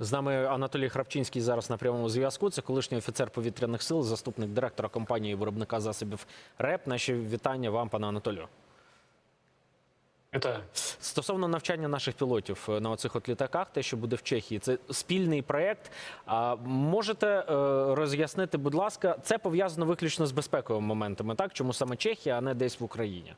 З нами Анатолій Храпчинський зараз на прямому зв'язку. Це колишній офіцер повітряних сил, заступник директора компанії виробника засобів РЕП. Наші вітання вам, пане Анатолію. Вітаю. Стосовно навчання наших пілотів е, на оцих от літаках, те, що буде в Чехії, це спільний проєкт. Можете е, роз'яснити, будь ласка, це пов'язано виключно з безпековими моментами, так? Чому саме Чехія, а не десь в Україні?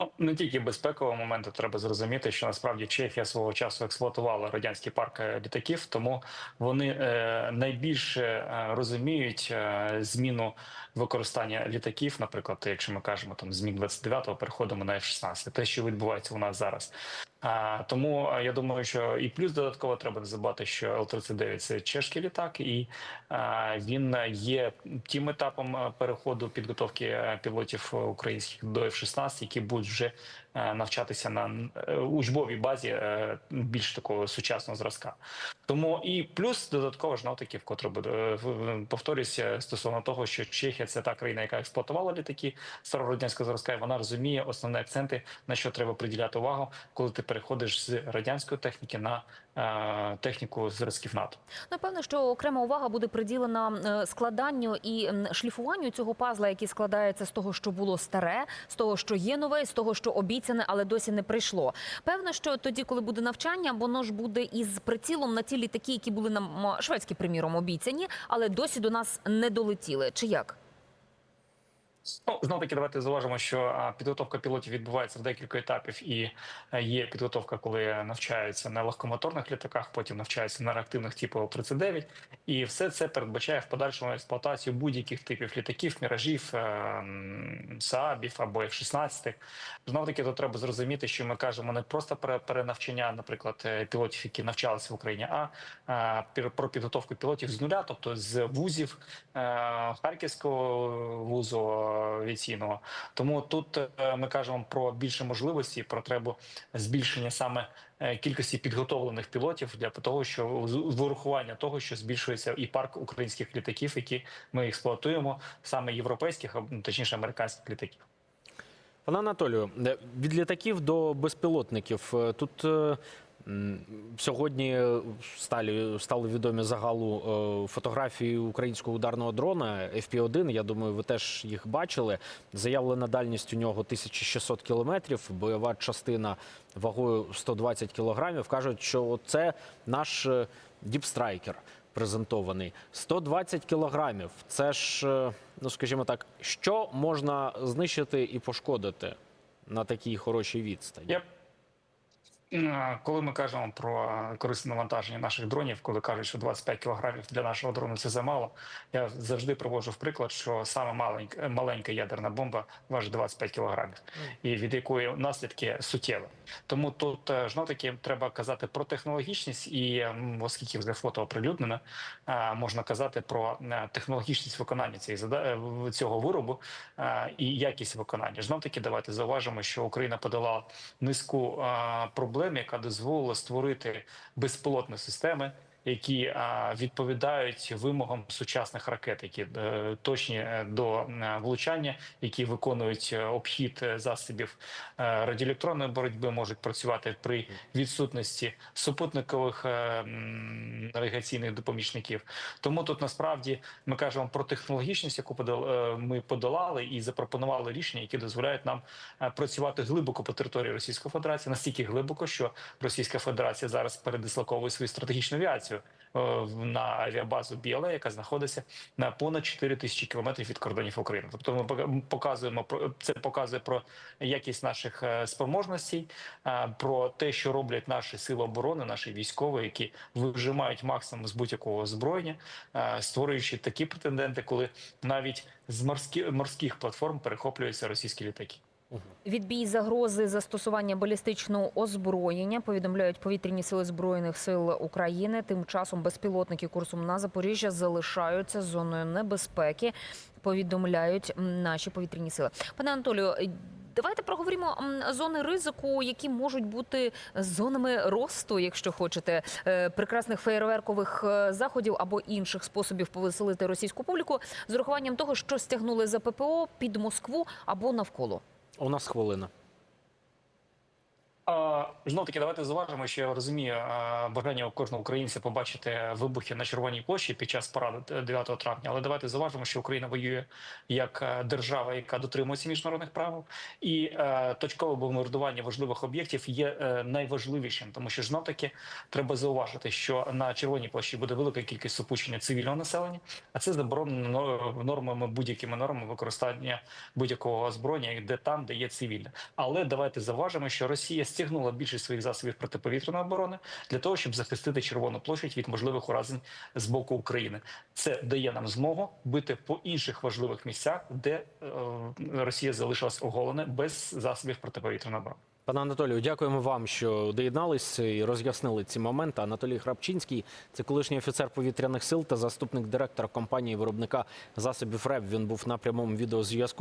Ну, не тільки безпекового моменту треба зрозуміти, що насправді Чехія свого часу експлуатувала радянський парк е, літаків, тому вони е, найбільше е, розуміють зміну використання літаків. Наприклад, якщо ми кажемо там змін 29-го, переходимо на F-16, те, що відбувається у нас зараз. А, тому е, я думаю, що і плюс додатково треба не забувати, що Л-39 – це чешський літак, і він є тим етапом е, переходу підготовки е, пілотів українських до F-16, які будуть вже е, навчатися на е, учбовій базі е, більш такого сучасного зразка. Тому і плюс додатково ж таки, вкотре буде е, повторюся стосовно того, що Чехія це та країна, яка експлуатувала літаки старорадянського зразка, і вона розуміє основні акценти, на що треба приділяти увагу, коли ти переходиш з радянської техніки на е, техніку зразків НАТО. Напевно, що окрема увага буде приділена е, складанню і шліфуванню цього пазла, який складається з того, що було старе, з того, що є нове, з того, що обіцяне, але досі не прийшло. Певно, що тоді, коли буде навчання, воно ж буде із прицілом на ті літаки, які були нам шведські, приміром, обіцяні, але досі до нас не долетіли. Чи як? Ну, знов таки, давайте зауважимо, що підготовка пілотів відбувається в декілька етапів, і е, є підготовка, коли навчаються на легкомоторних літаках, потім навчаються на реактивних типу Л-39. І все це передбачає в подальшому експлуатацію будь-яких типів літаків, міражів, е, Саабів або F-16. Знов таки, тут треба зрозуміти, що ми кажемо не просто про перенавчання, наприклад, е, пілотів, які навчалися в Україні, а про підготовку пілотів з нуля, тобто з вузів Харківського вузу авіаційного. Тому тут е, ми кажемо про більше можливості, про потребу збільшення саме е, кількості підготовлених пілотів для того, що з урахування того, що збільшується і парк українських літаків, які ми експлуатуємо, саме європейських, ну, точніше американських літаків. Пане Анатолію, е, від літаків до безпілотників. Е, Тут е, сьогодні стали, стали відомі загалу е, фотографії українського ударного дрона FP-1. Я думаю, ви теж їх бачили. Заявлена дальність у нього 1600 кілометрів, бойова частина вагою 120 кілограмів. Кажуть, що це наш е, діпстрайкер презентований. 120 кілограмів. Це ж, е, ну скажімо так, що можна знищити і пошкодити на такій хорошій відстані? Коли ми кажемо про корисне навантаження наших дронів, коли кажуть, що 25 кілограмів для нашого дрону це замало, я завжди приводжу в приклад, що саме маленька, маленька ядерна бомба важить 25 кілограмів, і від якої наслідки суттєві. Тому тут е, знов таки треба казати про технологічність, і оскільки вже фото оприлюднене, е, можна казати про е, технологічність виконання цієї е, цього виробу е, і якість виконання. Знов таки, давайте зауважимо, що Україна подала низку е, проблем, яка дозволила створити безпілотні системи. Які відповідають вимогам сучасних ракет, які е, точні е, до влучання, які виконують е, обхід засобів радіоелектронної боротьби, можуть працювати при відсутності супутникових навігаційних допомічників. Тому тут насправді ми кажемо про технологічність, яку ми подолали, і запропонували рішення, які дозволяють нам працювати глибоко по території Російської Федерації, настільки глибоко, що Російська Федерація зараз передислоковує свою стратегічну авіацію е, в- на авіабазу Біла, яка знаходиться на понад 4 тисячі кілометрів від кордонів України. Тобто ми пока- показуємо це, показує про якість наших е, спроможностей, е, про те, що роблять наші сили оборони, наші військові, які вижимають максимум з будь-якого озброєння, е, створюючи такі претенденти, коли навіть з морських платформ перехоплюються російські літаки. Відбій загрози застосування балістичного озброєння повідомляють повітряні сили збройних сил України. Тим часом безпілотники курсом на Запоріжжя залишаються зоною небезпеки. Повідомляють наші повітряні сили. Пане Анатолію. Давайте проговоримо зони ризику, які можуть бути зонами росту, якщо хочете, е, прекрасних феєрверкових е, заходів або інших способів повеселити російську публіку з урахуванням того, що стягнули за ППО під Москву або навколо. У нас хвилина. Знов таки, давайте зважимо, що я розумію бажання у кожного українця побачити вибухи на Червоній площі під час параду 9 травня. Але давайте зважимо, що Україна воює як е, держава, яка дотримується міжнародних правил, і е, точкове бомбардування важливих об'єктів є е, найважливішим, тому що знов таки треба зауважити, що на Червоній площі буде велика кількість супущення цивільного населення, а це заборонено нормами будь-якими нормами використання будь-якого озброєння, де там, де є цивільне. Але давайте заважимо, що Росія стягнула більшість своїх засобів протиповітряної оборони для того, щоб захистити Червону площадь від можливих уразень з боку України. Це дає нам змогу бити по інших важливих місцях, де е, Росія залишилась оголена без засобів протиповітряної оборони. Пане Анатолію, дякуємо вам, що доєднались і роз'яснили ці моменти. Анатолій Храпчинський, це колишній офіцер повітряних сил та заступник директора компанії виробника засобів РЕБ. Він був на прямому відеозв'язку.